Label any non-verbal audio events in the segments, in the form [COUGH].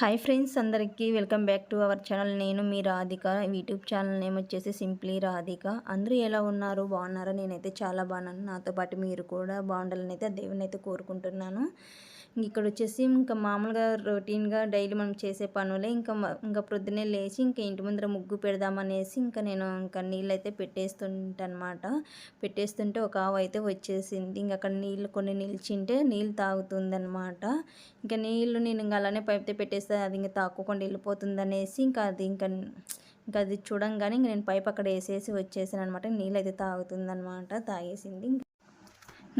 Hi friends అందరికీ welcome back to our channel నేను మీ రాధిక. యూట్యూబ్ ఛానల్ నేమ్ వచ్చేసి సింప్లీ రాధిక. అందరూ ఎలా ఉన్నారు? బాగున్నారా? నేనైతే చాలా బాగున్నాను. నాతో పాటు మీరు కూడా బాగుండాలని అయితే దేవుని అయితే కోరుకుంటున్నాను. ఇక్కడ వచ్చేసి ఇంకా మామూలుగా రొటీన్గా డైలీ మనం చేసే పనులే. ఇంకా ఇంకా ప్రొద్దునే లేచి ఇంకా ఇంటి ముందర ముగ్గు పెడదామనేసి ఇంకా నేను ఇంకా నీళ్ళు అయితే పెట్టేస్తుంటనమాట. పెట్టేస్తుంటే ఒక ఆవు అయితే వచ్చేసింది. ఇంకా అక్కడ నీళ్ళు కొన్ని నిలిచింటే నీళ్ళు తాగుతుందనమాట. ఇంకా నీళ్ళు నేను ఇంకా అలానే పైప్ పెట్టేస్తే అది ఇంకా తాక్కోకుండా వెళ్ళిపోతుంది అనేసి ఇంకా అది ఇంకా ఇంకా అది చూడంగానే ఇంక నేను పైప్ అక్కడ వేసేసి వచ్చేసాను అనమాట నీళ్ళు అయితే తాగుతుందనమాట. తాగేసింది.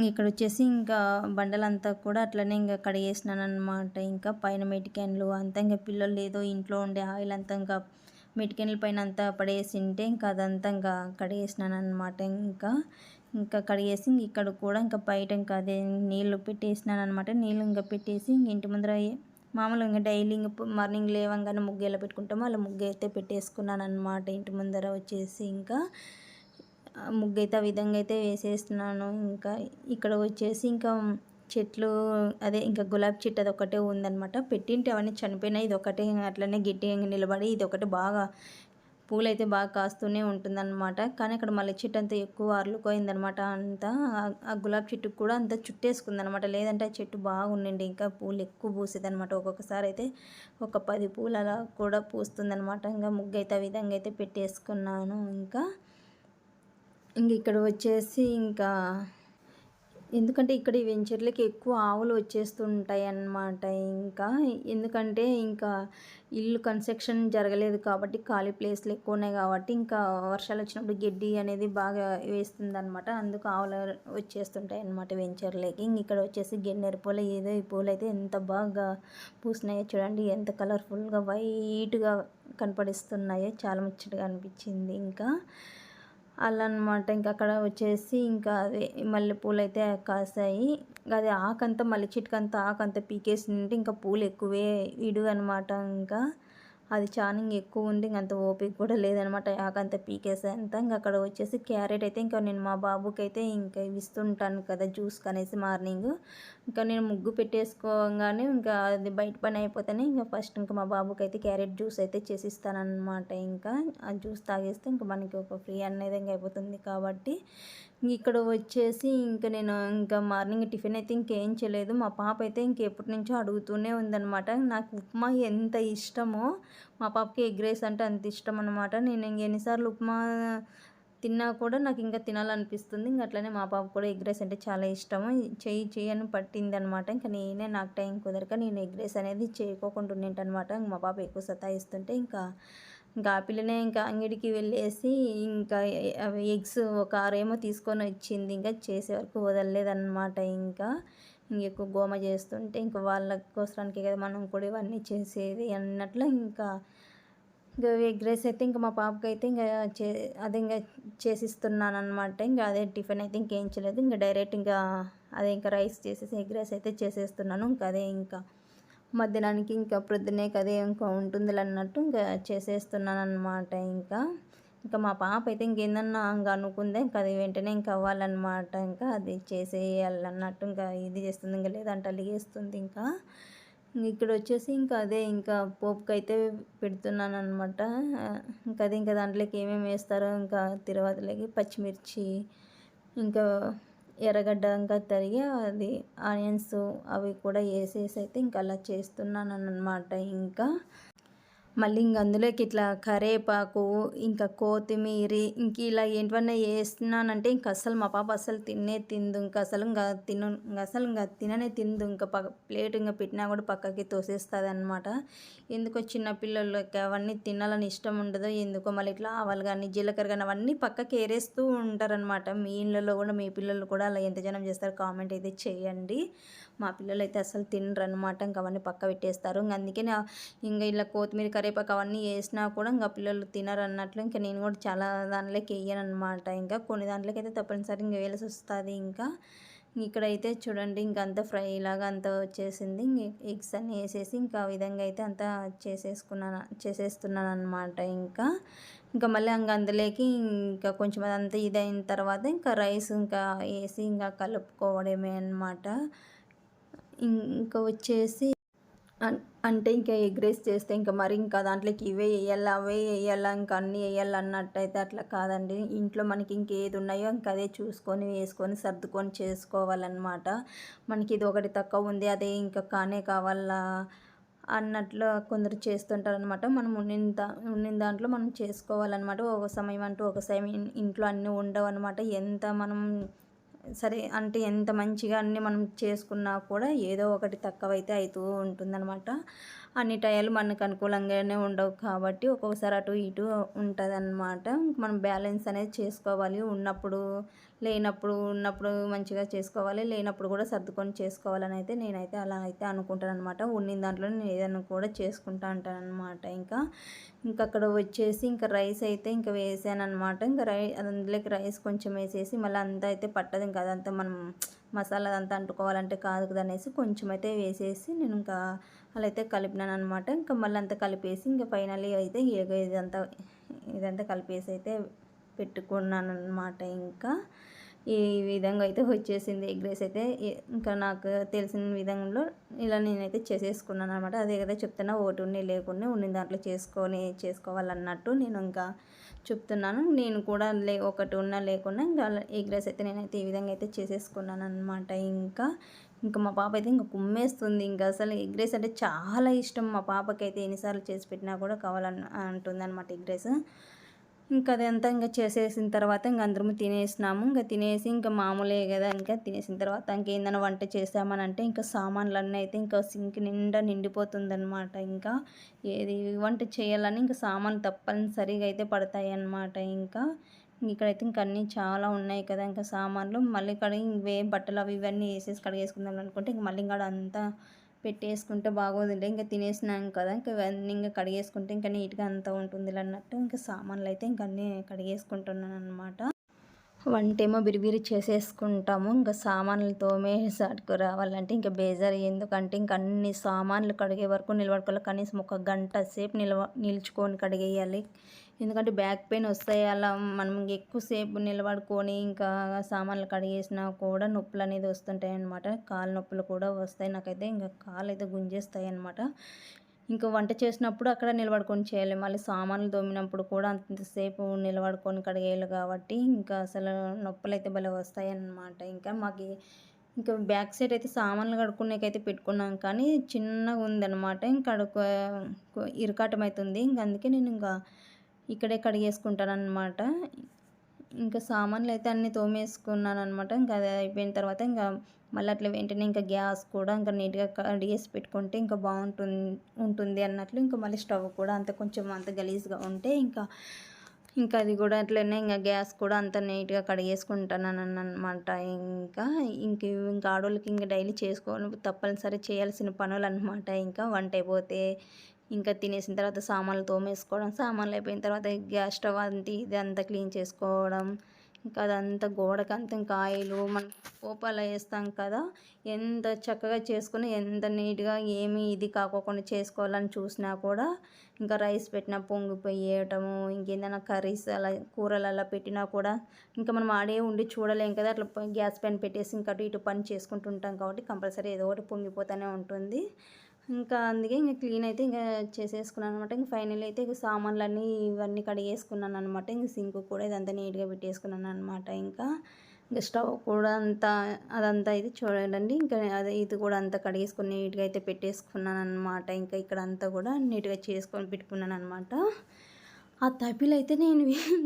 ఇక్కడ వచ్చేసి ఇంకా బండలంతా కూడా అట్లనే ఇంకా కడిగేసినాను అనమాట ఇంకా పైన మెటికెన్లు అంతా ఇంకా పిల్లలు ఏదో ఇంట్లో ఉండే ఆయిల్ అంతా ఇంకా మెటికెన్ల పైన అంతా పడేసింటే ఇంకా అదంతా ఇంకా కడిగేసినాను అనమాట ఇంకా ఇంకా కడిగేసి ఇక్కడ కూడా ఇంకా బయట ఇంకా అదే నీళ్ళు పెట్టేసినాను అనమాట నీళ్ళు ఇంకా పెట్టేసి ఇంక ఇంటి ముందర మామూలుగా ఇంకా డైలీ ఇంకా మార్నింగ్ లేవంగానే ముగ్గు ఎలా పెట్టుకుంటామో అలా ముగ్గు అయితే పెట్టేసుకున్నాను అనమాట ఇంటి ముందర వచ్చేసి ఇంకా ముగ్గు అయితే ఆ విధంగా అయితే వేసేస్తున్నాను. ఇంకా ఇక్కడ వచ్చేసి ఇంకా చెట్లు అదే ఇంకా గులాబీ చెట్టు అది ఒకటే ఉందనమాట పెట్టింటే అవన్నీ చనిపోయినాయి. ఇది ఒకటే అట్లనే గట్టిగా నిలబడి ఇది ఒకటి బాగా పూలు అయితే బాగా కాస్తూనే ఉంటుందన్నమాట. కానీ అక్కడ మల్లె చెట్టు అంతా ఎక్కువ అర్లుకోయిందనమాట అంతా ఆ గులాబీ చెట్టుకు కూడా అంతా చుట్టేసుకుందనమాట లేదంటే ఆ చెట్టు బాగుండండి. ఇంకా పూలు ఎక్కువ పూసేది అనమాట ఒక్కొక్కసారి అయితే ఒక పది పూలు అలా కూడా పూస్తుందనమాట ఇంకా ముగ్గు అయితే ఆ విధంగా అయితే పెట్టేసుకున్నాను. ఇంకా ఇంక ఇక్కడ వచ్చేసి ఇంకా ఎందుకంటే ఇక్కడ ఈ వెంచర్లకి ఎక్కువ ఆవులు వచ్చేస్తుంటాయి అన్నమాట ఇంకా. ఎందుకంటే ఇంకా ఇల్లు కన్స్ట్రక్షన్ జరగలేదు కాబట్టి ఖాళీ ప్లేస్లు ఎక్కువ ఉన్నాయి కాబట్టి ఇంకా వర్షాలు వచ్చినప్పుడు గడ్డి అనేది బాగా వేస్తుంది అనమాట అందుకు ఆవులు వచ్చేస్తుంటాయి అన్నమాట వెంచర్లకి ఇక్కడ వచ్చేసి గెన్నెర పూల ఏదో ఈ పూలు అయితే ఎంత బాగా పూసినాయో చూడండి ఎంత కలర్ఫుల్గా వైట్గా కనపడిస్తున్నాయో చాలా ముచ్చటగా అనిపించింది ఇంకా. అలా అనమాట ఇంకా అక్కడ వచ్చేసి ఇంకా అదే మల్లెపూలు అయితే కాసాయి. అది ఆకంతా మల్లె చెట్టుకంతా ఆకంతా పీకేసిందంటే ఇంకా పూలు ఎక్కువే ఇడు అనమాట ఇంకా. అది చానింగ్ ఎక్కువ ఉంది అంత ఓపిక కూడా లేదనమాట. ఆకంత పీకేసేంత ఇంకా అక్కడ వచ్చేసి క్యారెట్ అయితే ఇంకా నేను మా బాబుకి అయితే ఇంకా ఇస్తుంటాను కదా జ్యూస్ కనేసి మార్నింగ్. ఇంకా నేను ముగ్గు పెట్టేసుకోగానే ఇంకా అది బయట పని అయిపోతేనే ఇంకా ఫస్ట్ ఇంకా మా బాబుకి అయితే క్యారెట్ జ్యూస్ అయితే చేసిస్తానమాట ఇంకా ఆ జ్యూస్ తాగేస్తే ఇంకా మనకి ఒక ఫ్రీ అనేది ఇంకా అయిపోతుంది కాబట్టి ఇక్కడ వచ్చేసి ఇంకా నేను ఇంకా మార్నింగ్ టిఫిన్ అయితే ఇంకేం చేయలేదు. మా పాప అయితే ఇంకెప్పటి నుంచో అడుగుతూనే ఉందనమాట నాకు ఉప్మా ఎంత ఇష్టమో మా పాపకి ఎగ్ రైస్ అంటే అంత ఇష్టం అనమాట నేను ఎన్నిసార్లు ఉప్మా తిన్నా కూడా నాకు ఇంకా తినాలనిపిస్తుంది. ఇంకా అట్లనే మా పాప కూడా ఎగ్ రైస్ అంటే చాలా ఇష్టము. చెయ్యి అని పట్టింది అనమాట ఇంకా నేనే నాకు టైం కుదరక నేను ఎగ్ రైస్ అనేది చేయకోకుండా ఉండేటనమాట మా పాప ఎక్కువ సతాయిస్తుంటే ఇంకా ఇంకా ఆ పిల్లనే ఇంకా అంగడికి వెళ్ళేసి ఇంకా అవి ఎగ్స్ ఒక ఆరేమో తీసుకొని వచ్చింది. ఇంకా చేసే వరకు వదలలేదన్నమాట ఇంకా. ఎక్కువ గోమ చేస్తుంటే ఇంకా వాళ్ళ కోసరానికి కదా మనం కూడా ఇవన్నీ చేసేది అన్నట్లు ఇంకా ఇంకా ఎగ్ రైస్ అయితే ఇంకా మా పాపకి అయితే ఇంకా చే అదే ఇంకా చేసిస్తున్నాను అనమాట ఇంకా అదే టిఫిన్ అయితే ఇంకేం చేయలేదు. ఇంకా డైరెక్ట్ ఇంకా అదే ఇంకా రైస్ చేసేసి ఎగ్ రైస్ అయితే చేసేస్తున్నాను. ఇంకా అదే ఇంకా మధ్యాహ్నానికి ఇంకా ప్రొద్దునే కదే ఇంకా ఉంటుంది అన్నట్టు ఇంకా చేసేస్తున్నాను అనమాట ఇంకా. ఇంకా మా పాప అయితే ఇంకేందన్నా ఇంకా అనుకుందే ఇంకా అది వెంటనే ఇంకా అవ్వాలన్నమాట. ఇంకా అది చేసేయాలన్నట్టు ఇంకా ఇది చేస్తుంది ఇంకా లేదంటే అలిగేస్తుంది ఇంకా. ఇక్కడ వచ్చేసి ఇంకా అదే ఇంకా పోపుకి అయితే పెడుతున్నాను అనమాట ఇంకా అది ఇంకా దాంట్లోకి ఏమేమి వేస్తారో ఇంకా తిరువాతలకి పచ్చిమిర్చి ఇంకా ఎర్రగడ్డ ఇంకా తరిగి అది ఆనియన్స్ అవి కూడా వేసేసి అయితే ఇంకా అలా చేస్తున్నాను అనమాట ఇంకా మళ్ళీ ఇంక అందులోకి ఇట్లా కరేపాకు ఇంకా కొత్తిమీర ఇంక ఇలా ఏంటన్నా వేస్తున్నానంటే ఇంక అసలు మా పాప అసలు తినే తిందు. ఇంకా అసలు ఇంకా తిన ఇంకా అసలు ఇంకా తిననే తిందు. ఇంకా పక్క ప్లేట్ ఇంకా పెట్టినా కూడా పక్కకి తోసేస్తుంది అనమాట ఎందుకో చిన్న పిల్లలకి అవన్నీ తినాలని ఇష్టం ఉండదు. ఎందుకో మళ్ళీ ఇట్లా ఆవాలు కానీ జీలకర్ర కానీ అవన్నీ పక్కకి ఏరేస్తూ ఉంటారనమాట మీ ఇళ్ళలో కూడా మీ పిల్లలు కూడా అలా ఎంత జనం చేస్తారు కామెంట్ అయితే చేయండి. మా పిల్లలు అయితే అసలు తినరు అనమాట ఇంకా అవన్నీ పక్క పెట్టేస్తారు. ఇంక అందుకే ఇంకా ఇలా కొత్తిమీర కరివేపాకు అవన్నీ వేసినా కూడా ఇంకా పిల్లలు తినరు అన్నట్లు ఇంకా నేను కూడా చాలా దాంట్లోకి వేయను అనమాట ఇంకా కొన్ని దాంట్లోకి అయితే తప్పనిసరి ఇంకా వేయాల్సి వస్తుంది ఇంకా. ఇక్కడైతే చూడండి ఇంకా అంత ఫ్రై లాగా అంతా వచ్చేసింది. ఎగ్స్ అన్నీ వేసేసి ఇంకా విధంగా అయితే అంతా చేసేసుకున్నాను చేసేస్తున్నాను అనమాట ఇంకా. ఇంకా మళ్ళీ ఇంకా అందులోకి ఇంకా కొంచెం అదంతా ఇదైన తర్వాత ఇంకా రైస్ ఇంకా వేసి ఇంకా కలుపుకోవడమే అనమాట ఇంకా వచ్చేసి అంటే ఇంకా ఎగ్ రైస్ చేస్తే ఇంకా మరి ఇంకా దాంట్లోకి ఇవే వేయాలా అవే వేయాలా ఇంకా అన్నీ వేయాలి అన్నట్టయితే అట్లా కాదండి. ఇంట్లో మనకి ఇంకేది ఉన్నాయో ఇంకా అదే చూసుకొని వేసుకొని సర్దుకొని చేసుకోవాలన్నమాట. మనకి ఇది ఒకటి తక్కువ ఉంది అదే ఇంకా కానే కావాలా అన్నట్లు కొందరు చేస్తుంటారనమాట మనం మనం దా ఉండిన దాంట్లో మనం చేసుకోవాలన్నమాట. ఒక సమయం అంటూ ఒక సమయం ఇంట్లో అన్నీ ఉండవు అనమాట ఎంత మనం సరే అంటే ఎంత మంచిగా అన్నీ మనం చేసుకున్నా కూడా ఏదో ఒకటి తక్కువైతే అవుతూ ఉంటుందన్నమాట. అన్ని టైర్లు మనకు అనుకూలంగానే ఉండవు కాబట్టి ఒక్కొక్కసారి అటు ఇటు ఉంటుంది అనమాట మనం బ్యాలెన్స్ అనేది చేసుకోవాలి. ఉన్నప్పుడు లేనప్పుడు ఉన్నప్పుడు మంచిగా చేసుకోవాలి. లేనప్పుడు కూడా సర్దుకొని చేసుకోవాలని అయితే నేనైతే అలా అయితే అనుకుంటాను అనమాట ఉన్న దాంట్లో నేను ఏదైనా కూడా చేసుకుంటా ఉంటాను అనమాట ఇంకా. ఇంకా అక్కడ వచ్చేసి ఇంకా రైస్ అయితే ఇంకా వేసాను అనమాట ఇంకా రై అందులోకి రైస్ కొంచెం వేసేసి మళ్ళీ అంతా అయితే పట్టదు. ఇంకా అదంతా మనం మసాలా అంతా అంటుకోవాలంటే కాదు కదనేసి కొంచెం అయితే వేసేసి నేను ఇంకా అలా అయితే కలిపినాను అనమాట ఇంకా మళ్ళీ అంతా కలిపేసి ఇంకా ఫైనల్లీ అయితే ఇదంతా ఇదంతా కలిపేసి అయితే పెట్టుకున్నాను అనమాట ఇంకా. ఈ విధంగా అయితే వచ్చేసింది ఎగ్ రైస్ అయితే. ఇంకా నాకు తెలిసిన విధంలో ఇలా నేనైతే చేసేసుకున్నాను అనమాట అదే కదా చెప్తున్నా ఒకటి ఉండి లేకుండా ఉన్ని దాంట్లో చేసుకొని చేసుకోవాలన్నట్టు నేను ఇంకా చెప్తున్నాను. నేను కూడా లే ఒకటి ఉన్నా లేకుండా ఇంకా ఎగ్ రైస్ అయితే నేనైతే ఈ విధంగా అయితే చేసేసుకున్నాను అనమాట ఇంకా. ఇంకా మా పాప అయితే ఇంకా కుమ్మేస్తుంది. ఇంకా అసలు ఎగ్ రైస్ అంటే చాలా ఇష్టం. మా పాపకి అయితే ఎన్నిసార్లు చేసి పెట్టినా కూడా కావాలని అంటుంది అనమాట ఎగ్ రైస్. ఇంకా అదంతా ఇంకా చేసేసిన తర్వాత ఇంకా అందరము తినేసినాము. ఇంకా తినేసి ఇంకా మామూలే కదా ఇంకా తినేసిన తర్వాత ఇంకేందైనా వంట చేసామని అంటే ఇంకా సామాన్లన్నీ అయితే ఇంకా సింక్ నిండా నిండిపోతుందన్నమాట. ఇంకా ఏది వంట చేయాలని ఇంకా సామాన్లు తప్పనిసరిగా అయితే పడతాయి అన్నమాట ఇంకా ఇక్కడైతే ఇంకా అన్నీ చాలా ఉన్నాయి కదా ఇంకా సామాన్లు. మళ్ళీ ఇక్కడ ఇవే బట్టలు అవి ఇవన్నీ వేసేసి కడిగేసుకుందాం అనుకుంటే ఇంక మళ్ళీ ఇంకా అంతా పెట్టేసుకుంటే బాగోదులే. ఇంకా తినేసినాం కదా ఇంకా ఇవన్నీ ఇంకా కడిగేసుకుంటే ఇంకా నీట్గా అంతా ఉంటుంది అన్నట్టు ఇంకా సామాన్లు అయితే ఇంకా అన్నీ కడిగేసుకుంటున్నాను అనమాట వంటేమో బిరిబిరి చేసేసుకుంటాము. ఇంకా సామాన్లు తోమే సాటుకు రావాలంటే ఇంకా బేజారు. ఎందుకంటే ఇంకా అన్ని సామాన్లు కడిగే వరకు నిలబడుకోవాలి. కనీసం ఒక గంట సేపు నిలవ నిల్చుకొని కడిగేయాలి. ఎందుకంటే బ్యాక్ పెయిన్ వస్తాయి. అలా మనం ఎక్కువసేపు నిలబడుకొని ఇంకా సామాన్లు కడిగేసినా కూడా నొప్పులు అనేది వస్తుంటాయి అనమాట కాలు నొప్పులు కూడా వస్తాయి. నాకైతే ఇంకా కాలు అయితే గుంజేస్తాయి అనమాట ఇంకా వంట చేసినప్పుడు అక్కడ నిలబడుకొని చేయాలి. మళ్ళీ సామాన్లు దోమినప్పుడు కూడా అంతసేపు నిలబడుకొని కడిగేయాలి కాబట్టి ఇంకా అసలు నొప్పులు అయితే భలే వస్తాయి అన్నమాట. ఇంకా మాకు ఇంకా బ్యాక్ సైడ్ అయితే సామాన్లు కడుక్కునేకైతే పెట్టుకున్నాం కానీ చిన్నగా ఉందన్నమాట. ఇంకా కడుక్కో ఇరకాటం అవుతుంది. ఇంకా అందుకే నేను ఇంకా ఇక్కడే కడిగేసుకుంటాను అనమాట ఇంకా సామాన్లు అయితే అన్నీ తోమేసుకున్నాను అనమాట ఇంకా అది అయిపోయిన తర్వాత ఇంకా మళ్ళీ అట్లా వెంటనే ఇంకా గ్యాస్ కూడా ఇంకా నీట్గా కడిగేసి పెట్టుకుంటే ఇంకా బాగుంటుంది ఉంటుంది అన్నట్లు ఇంకా మళ్ళీ స్టవ్ కూడా అంత కొంచెం అంత గలీజ్గా ఉంటే ఇంకా ఇంకా అది కూడా అట్లనే ఇంకా గ్యాస్ కూడా అంత నీట్గా కడిగేసుకుంటాను అనమాట ఇంకా ఇంక ఇంకా ఆడవాళ్ళకి ఇంకా డైలీ చేసుకోవాలి తప్పనిసరి చేయాల్సిన పనులు అనమాట ఇంకా వంట అయిపోతే ఇంకా తినేసిన తర్వాత సామాన్లు తోమేసుకోవడం సామాన్లు అయిపోయిన తర్వాత గ్యాస్ స్టవ్ అంతా ఇది అంతా క్లీన్ చేసుకోవడం ఇంకా అదంతా గోడకంతా ఇంకా ఆయిల్ మనం పోపాల వేస్తాం కదా ఎంత చక్కగా చేసుకుని ఎంత నీట్గా ఏమి ఇది కాకోకుండా చేసుకోవాలని చూసినా కూడా ఇంకా రైస్ పెట్టినా పొంగిపోయేయటము ఇంకేదైనా కర్రీస్ అలా కూరలు అలా పెట్టినా కూడా ఇంకా మనం ఆడే ఉండి చూడలేం కదా అట్లా గ్యాస్ పైన పెట్టేసి ఇంకా అటు ఇటు పని చేసుకుంటుంటాం కాబట్టి కంపల్సరీ ఏదో ఒకటి పొంగిపోతూనే ఉంటుంది. ఇంకా అందుకే ఇంకా క్లీన్ అయితే ఇంకా చేసేసుకున్నాను అనమాట ఇంకా ఫైనల్ అయితే ఇక సామాన్లన్నీ ఇవన్నీ కడిగేసుకున్నాను అనమాట ఇంక సింక్ కూడా ఇదంతా నీట్గా పెట్టేసుకున్నాను అనమాట ఇంకా ఇంకా స్టవ్ కూడా అంతా అదంతా అయితే చూడండి. ఇంకా అదే ఇది కూడా అంతా కడిగేసుకొని నీట్గా అయితే పెట్టేసుకున్నాను అనమాట ఇంకా ఇక్కడ అంతా కూడా నీట్గా చేసుకొని పెట్టుకున్నాను అనమాట ఆ తపిలు అయితే నేను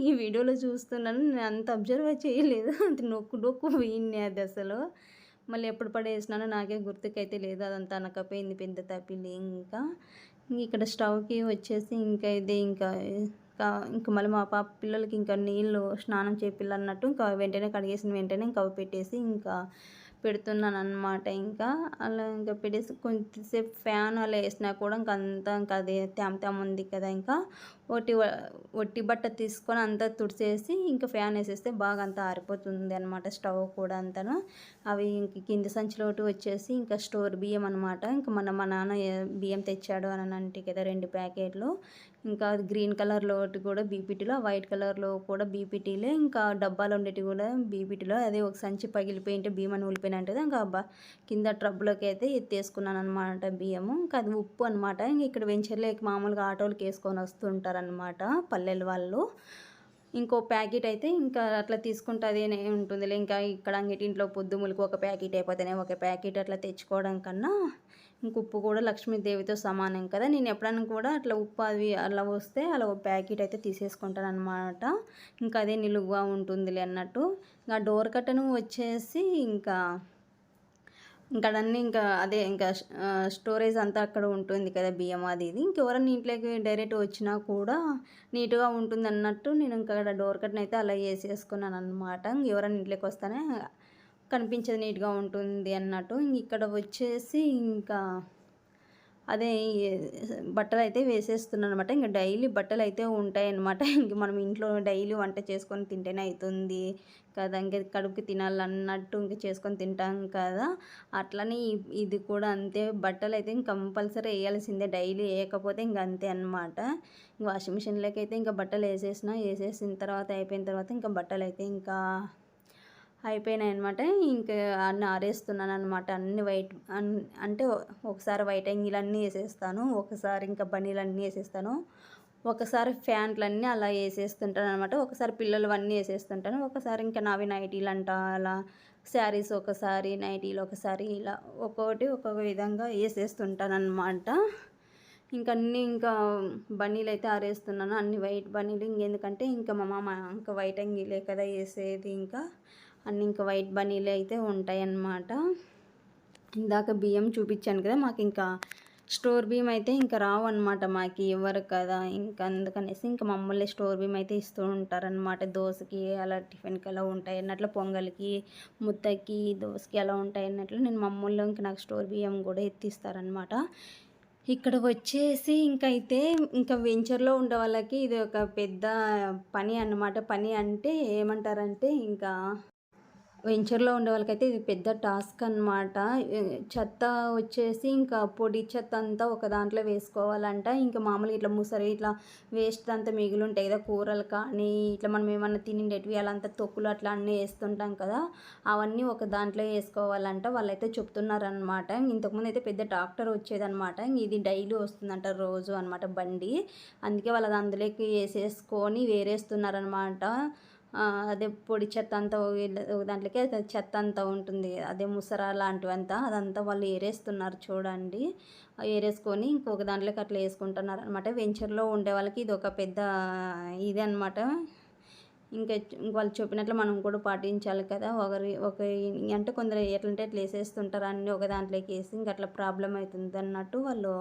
ఈ వీడియోలో చూస్తున్నాను. నేను అంత అబ్జర్వ్ చేయలేదు. అంత నొక్కు నొక్కు పోయింది అది అసలు. మళ్ళీ ఎప్పుడు పడేసినానో నాకే గుర్తుకైతే లేదు అదంతా అనకపోయింది పెద్ద తప్పిలి ఇంకా ఇక్కడ స్టవ్కి వచ్చేసి ఇంకా ఇది ఇంకా ఇంకా మళ్ళీ మా పాప పిల్లలకి ఇంకా నీళ్ళు స్నానం చేపిల్లన్నట్టు ఇంకా వెంటనే కడిగేసిన వెంటనే ఇంకా పెట్టేసి ఇంకా పెడుతున్నాను అనమాట ఇంకా అలా ఇంకా పెట్టేసి కొంతసేపు ఫ్యాన్ అలా వేసినా కూడా ఇంకా అంతా ఇంకా అది తేమ తేమ ఉంది కదా ఇంకా ఒట్టి ఒట్టి బట్ట తీసుకొని అంతా తుడిచేసి ఇంకా ఫ్యాన్ వేసేస్తే బాగా అంతా ఆరిపోతుంది అనమాట స్టవ్ కూడా అంతను. అవి ఇంక కింది సంచిలో ఒకటి వచ్చేసి ఇంకా స్టోర్ బియ్యం అనమాట ఇంకా మన మా నాన్న బియ్యం తెచ్చాడు అని అంటే కదా రెండు ప్యాకెట్లు. ఇంకా అది గ్రీన్ కలర్లో ఒకటి కూడా బీపీటీలో వైట్ కలర్లో కూడా బీపీటీలే. ఇంకా డబ్బాలు ఉండేవి కూడా బీపీటీలో. అదే ఒక సంచి పగిలిపోయింటే బియ్యం అని ఊలిపోయినట్టు ఇంకా అబ్బా కింద ట్రబ్లోకి అయితే ఎత్తేసుకున్నాను అనమాట బియ్యము. ఇంకా అది ఉప్పు అనమాట ఇంకా ఇక్కడ వెంచర్లో మామూలుగా ఆటోలకి వేసుకొని వస్తుంటారు వస్తుంటారనమాట పల్లెల వాళ్ళు. ఇంకో ప్యాకెట్ అయితే ఇంకా అట్లా తీసుకుంటే ఉంటుందిలే. ఇంకా ఇక్కడ అంగిటింట్లో పొద్దుములకు ఒక ప్యాకెట్ అయిపోతేనే ఒక ప్యాకెట్ అట్లా తెచ్చుకోవడం కన్నా ఇంక ఉప్పు కూడా లక్ష్మీదేవితో సమానం కదా. నేను ఎప్పుడైనా కూడా అట్లా ఉప్పు అవి అలా వస్తే అలా ఒక ప్యాకెట్ అయితే తీసేసుకుంటాను అనమాట ఇంకా అదే నిలువుగా ఉంటుందిలే అన్నట్టు. ఇంకా డోర్ కట్టను వచ్చేసి ఇంకా ఇంకా అన్నీ ఇంకా అదే ఇంకా స్టోరేజ్ అంతా అక్కడ ఉంటుంది కదా బియ్యం అది ఇది. ఇంకెవరైనా ఇంట్లోకి డైరెక్ట్ వచ్చినా కూడా నీట్గా ఉంటుంది అన్నట్టు నేను ఇంకా అక్కడ డోర్ కట్న అయితే అలా వేసేసుకున్నాను అనమాట ఎవరైనా ఇంట్లోకి వస్తేనే కనిపించేది నీట్గా ఉంటుంది అన్నట్టు. ఇంక ఇక్కడ వచ్చేసి ఇంకా అదే బట్టలు అయితే వేసేస్తున్నాను అనమాట ఇంకా డైలీ బట్టలు అయితే ఉంటాయన్నమాట. [LAUGHS] ఇంక మనం ఇంట్లో డైలీ వంట చేసుకొని తింటేనే అవుతుంది కదా. ఇంకా కడుపుకి తినాలన్నట్టు ఇంక చేసుకొని తింటాం కదా. అట్లనే ఇది కూడా అంతే. బట్టలు అయితే ఇంక కంపల్సరీ వేయాల్సిందే. డైలీ వేయకపోతే ఇంక అంతే అనమాట వాషింగ్ మిషన్లోకి అయితే ఇంకా బట్టలు వేసేసిన వేసేసిన తర్వాత అయిపోయిన తర్వాత ఇంకా బట్టలు అయితే ఇంకా అయిపోయినాయి అనమాట ఇంకా అన్నీ ఆరేస్తున్నాను అనమాట అన్ని వైట్ అన్- అంటే ఒకసారి వైట్ అంగిలు అన్నీ వేసేస్తాను. ఒకసారి ఇంకా బనీలు అన్నీ వేసేస్తాను. ఒకసారి ఫ్యాంట్లన్నీ అలా వేసేస్తుంటాను అనమాట ఒకసారి పిల్లలు అన్నీ వేసేస్తుంటాను. ఒకసారి ఇంకా నావి నైటీలు అంట అలా శారీస్ ఒకసారి నైటీలు ఒకసారి ఇలా ఒక్కొక్కటి ఒక్కొక్క విధంగా వేసేస్తుంటాను అనమాట ఇంకా అన్నీ ఇంకా బన్నీలు అయితే ఆరేస్తున్నాను. అన్ని వైట్ బన్నీలు ఇంకెందుకంటే ఇంకా మా మామ ఇంకా వైట్ అంగీలే కదా వేసేది ఇంకా. అన్ని ఇంకా వైట్ బనీలు అయితే ఉంటాయి అన్నమాట ఇందాక బియ్యం చూపించాను కదా మాకు ఇంకా స్టోర్ బియ్యం అయితే ఇంకా రావు అనమాట మాకు ఇవ్వరు కదా ఇంకా అందుకనేసి ఇంకా మమ్మల్ని స్టోర్ బియ్యం అయితే ఇస్తూ ఉంటారనమాట దోశకి అలా టిఫిన్కి అలా ఉంటాయి అన్నట్లు పొంగల్కి ముద్దకి దోశకి అలా ఉంటాయి అన్నట్లు నేను మమ్మల్ని ఇంకా నాకు స్టోర్ బియ్యం కూడా ఎత్తిస్తారనమాట ఇక్కడ వచ్చేసి ఇంకైతే ఇంకా వెంచర్లో ఉండే వాళ్ళకి ఇది ఒక పెద్ద పని అన్నమాట. పని అంటే ఏమంటారంటే ఇంకా వెంచర్లో ఉండే వాళ్ళకైతే ఇది పెద్ద టాస్క్ అనమాట చెత్త వచ్చేసి ఇంకా పొడి చెత్త అంతా ఒక దాంట్లో వేసుకోవాలంట. ఇంకా మామూలుగా ఇట్లా ముసరి ఇట్లా వేస్ట్ అంతా మిగిలి ఉంటాయి కదా కూరలు కానీ ఇట్లా మనం ఏమన్నా తినిండేటివి అలా తొక్కులు అట్లా అన్నీ వేస్తుంటాం కదా అవన్నీ ఒక దాంట్లో వేసుకోవాలంట. వాళ్ళైతే చెప్తున్నారనమాట ఇంతకుముందు అయితే పెద్ద డాక్టర్ వచ్చేదనమాట ఇది డైలీ వస్తుందంట రోజు అనమాట బండి. అందుకే వాళ్ళది అందులోకి వేసేసుకొని వేరేస్తున్నారనమాట అదే పొడి చెత్త అంతా ఒక దాంట్లోకి చెత్త అంతా ఉంటుంది. అదే ముసర లాంటివంతా అదంతా వాళ్ళు ఏరేస్తున్నారు చూడండి. ఏరేసుకొని ఇంకొక దాంట్లోకి అట్లా వేసుకుంటున్నారు అనమాట వెంచర్లో ఉండే వాళ్ళకి ఇది ఒక పెద్ద ఇది అనమాట ఇంకా వాళ్ళు చెప్పినట్లు మనం కూడా పాటించాలి కదా. ఒకరి ఒక అంటే కొందరు ఎట్లంటే అట్లా వేసేస్తుంటారు అన్నీ ఒక దాంట్లోకి వేసి ఇంక అట్లా ప్రాబ్లం అవుతుంది అన్నట్టు వాళ్ళు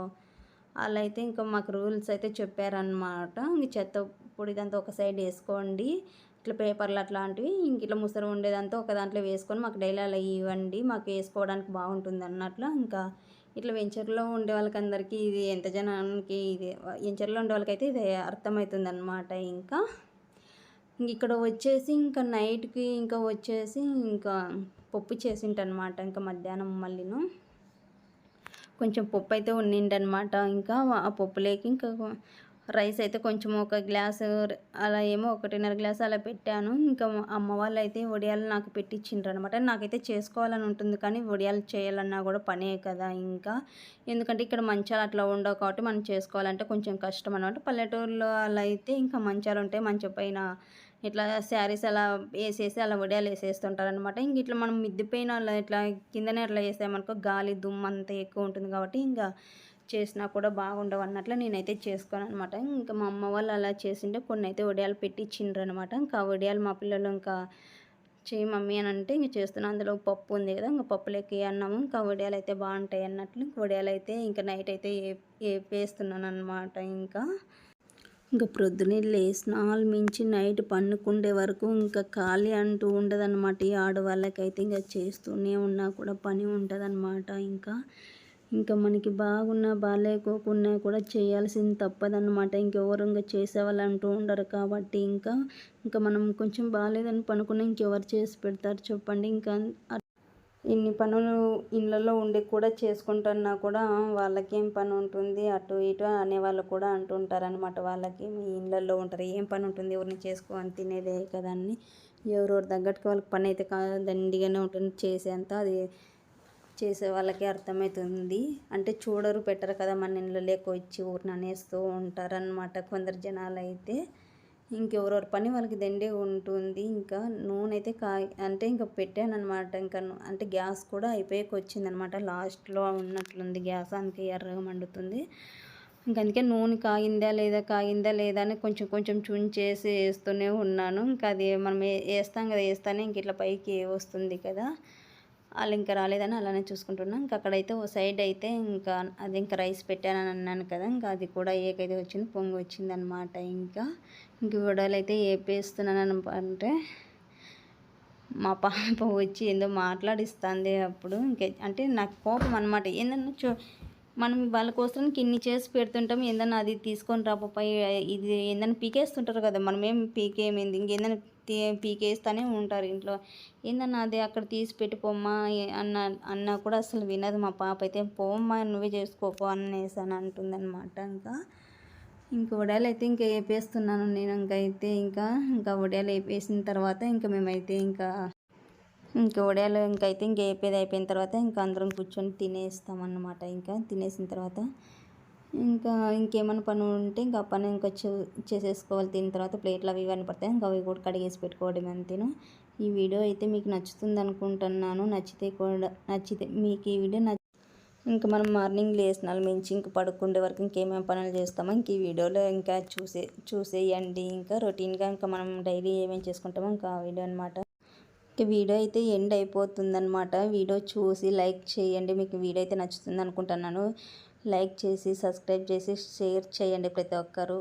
వాళ్ళు అయితే ఇంకా మాకు రూల్స్ అయితే చెప్పారనమాట ఇంక చెత్త పొడి ఇదంతా ఒక సైడ్ వేసుకోండి. ఇట్లా పేపర్లు అట్లాంటివి ఇంక ఇట్లా ముసరు ఉండేదంతా ఒక దాంట్లో వేసుకొని మాకు డైలీ అలా ఇవ్వండి మాకు వేసుకోవడానికి బాగుంటుంది అన్నట్లు ఇంకా ఇట్లా వెంచర్లో ఉండే వాళ్ళకి అందరికీ ఇది ఎంత జనానికి ఇది వెంచర్లో ఉండే వాళ్ళకైతే ఇది అర్థమవుతుంది అనమాట ఇంకా. ఇంక ఇక్కడ వచ్చేసి ఇంకా నైట్కి ఇంకా వచ్చేసి ఇంకా పప్పు చేసింటనమాట ఇంకా మధ్యాహ్నం మళ్ళీను. కొంచెం పప్పు అయితే ఉండిండనమాట ఇంకా ఆ పప్పులోకి ఇంకా రైస్ అయితే కొంచెం ఒక గ్లాసు అలా ఏమో ఒకటిన్నర గ్లాస్ అలా పెట్టాను. ఇంకా అమ్మ వాళ్ళు అయితే వడియాలు నాకు పెట్టించిండ్రు అనమాట నాకైతే చేసుకోవాలని ఉంటుంది కానీ వడియాలు చేయాలన్నా కూడా పనే కదా ఇంకా. ఎందుకంటే ఇక్కడ మంచాలు అట్లా ఉండవు కాబట్టి మనం చేసుకోవాలంటే కొంచెం కష్టం అనమాట పల్లెటూరులో అలా అయితే ఇంకా మంచాలు ఉంటాయి మంచం పైన ఇట్లా శారీస్ అలా వేసేసి అలా వడియాలు వేసేస్తుంటారనమాట. ఇంక ఇట్లా మనం మిద్దిపోయిన అలా ఇట్లా కిందనే అట్లా వేసామనుకో గాలి దుమ్ము అంతా ఎక్కువ ఉంటుంది కాబట్టి ఇంకా చేసినా కూడా బాగుండవు అన్నట్లు నేనైతే చేసుకోను అనమాట ఇంకా మా అమ్మ వాళ్ళు అలా చేసింటే కొన్ని అయితే వడియాలు పెట్టి ఇచ్చిండ్రు అనమాట ఇంకా వడియాలు మా పిల్లలు ఇంకా చేయి మమ్మీ అని అంటే ఇంక చేస్తున్నాను అందులో పప్పు ఉంది కదా ఇంకా పప్పులోకి అన్నాము ఇంకా వడియాలు అయితే బాగుంటాయి అన్నట్లు వడియాలు అయితే ఇంకా నైట్ అయితే ఏ వేస్తున్నాను అనమాట ఇంకా. ఇంకా ప్రొద్దునే లేసినాలు మించి నైట్ పండుకుండే వరకు ఇంకా ఖాళీ అంటూ ఉండదన్నమాట. ఈ ఆడవాళ్ళకైతే ఇంకా చేస్తూనే ఉన్నా కూడా పని ఉంటుందన్నమాట ఇంకా. ఇంకా మనకి బాగున్నా బాగాలేకోకున్నా కూడా చేయాల్సింది తప్పదన్నమాట. ఇంకెవరు ఇంకా చేసేవాళ్ళు అంటూ ఉండరు కాబట్టి ఇంకా ఇంకా మనం కొంచెం బాగాలేదని పనుకున్నా ఇంకెవరు చేసి పెడతారు చెప్పండి. ఇంకా ఇన్ని పనులు ఇళ్ళల్లో ఉండి కూడా చేసుకుంటున్నా కూడా వాళ్ళకేం పని ఉంటుంది? అటు ఇటు అనేవాళ్ళు కూడా అంటుంటారనమాట వాళ్ళకి మీ ఇళ్ళల్లో ఉంటారు. ఏం పని ఉంటుంది? ఎవరిని చేసుకో తినేదే కదా అని. ఎవరెవరు తగ్గట్టుకు వాళ్ళకి పని అయితే కాదు దండిగానే ఉంటుంది. చేసేంత అది చేసే వాళ్ళకి అర్థమవుతుంది అంటే చూడరు పెట్టరు కదా మన ఇళ్ళలోకి వచ్చి ఊరిని అనేస్తూ ఉంటారనమాట కొందరు జనాలు అయితే ఇంకెవరెవరి పని వాళ్ళకి దండే ఉంటుంది. ఇంకా నూనె అయితే కా అంటే ఇంకా పెట్టాను అనమాట ఇంకా అంటే గ్యాస్ కూడా అయిపోయాక వచ్చిందనమాట లాస్ట్లో ఉన్నట్లుంది. గ్యాస్ అందుకే ఎర్రగా మండుతుంది. ఇంక అందుకే నూనె కాగిందా లేదా కాగిందా లేదా అని కొంచెం కొంచెం చుంచేసి వేస్తూనే ఉన్నాను. ఇంకా అది మనం వేస్తాం కదా వేస్తానే ఇంక ఇట్లా పైకి వస్తుంది కదా. వాళ్ళు ఇంకా రాలేదని అలానే చూసుకుంటున్నాం. ఇంకా అక్కడైతే ఓ సైడ్ అయితే ఇంకా అది ఇంకా రైస్ పెట్టానని అన్నాను కదా ఇంకా అది కూడా ఏకైతే వచ్చింది పొంగి వచ్చింది అనమాట ఇంకా. ఇంక వడలు అయితే ఏపేస్తున్నాను అంటే మా పాప వచ్చి ఏందో మాట్లాడిస్తుంది అప్పుడు. ఇంకే అంటే నాకు కోపం అనమాట ఏందన్నా చూ మనం వాళ్ళ కోసం ఇన్ని చేసి పెడుతుంటాం ఏందన్నా అది తీసుకొని రాపై ఇది ఏందన్నా పీకేస్తుంటారు కదా మనం ఏం పీకేమైంది ఇంకేందన్నా పీకేస్తూనే ఉంటారు ఇంట్లో. ఏందన్నా అది అక్కడ తీసి పెట్టిపోమ్మా అన్న అన్న కూడా అసలు వినదు. మా పాప అయితే పోమ్మా నువ్వే చేసుకోపో అనేసి అని అంటుందన్నమాట ఇంకా. ఇంకా వడియాలు అయితే ఇంకా వేపేస్తున్నాను నేను ఇంకా అయితే ఇంకా. ఇంకా వడియాలు వేపేసిన తర్వాత ఇంకా మేమైతే ఇంకా ఇంకా వడియాలు అయితే ఇంకా వేపేది అయిపోయిన తర్వాత ఇంకా అందరం కూర్చొని తినేస్తాం అన్నమాట ఇంకా తినేసిన తర్వాత ఇంకా ఇంకేమైనా పని ఉంటే ఇంకా ఆ పని ఇంకా చేసేసుకోవాలి. తిన్న తర్వాత ప్లేట్లు అవి ఇవన్నీ పడతాయి. ఇంకా అవి కూడా కడిగేసి పెట్టుకోవడం అంతేను? ఈ వీడియో అయితే మీకు నచ్చుతుంది అనుకుంటున్నాను. నచ్చితే కూడా నచ్చితే మీకు ఈ వీడియో నచ్చ ఇంకా మనం మార్నింగ్ లేసినాలు మించి ఇంక పడుకుండే వరకు ఇంకేమేమి పనులు చేస్తామో ఇంక ఈ వీడియోలో ఇంకా చూసే చూసేయండి. ఇంకా రొటీన్గా ఇంకా మనం డైలీ ఏమేమి చేసుకుంటామో ఇంకా ఆ వీడియో అనమాట వీడియో అయితే ఎండ్ అయిపోతుందనమాట వీడియో చూసి లైక్ చేయండి. మీకు వీడియో అయితే నచ్చుతుంది అనుకుంటున్నాను. లైక్ చేసి సబ్స్క్రైబ్ చేసి షేర్ చేయండి ప్రతి ఒక్కరు.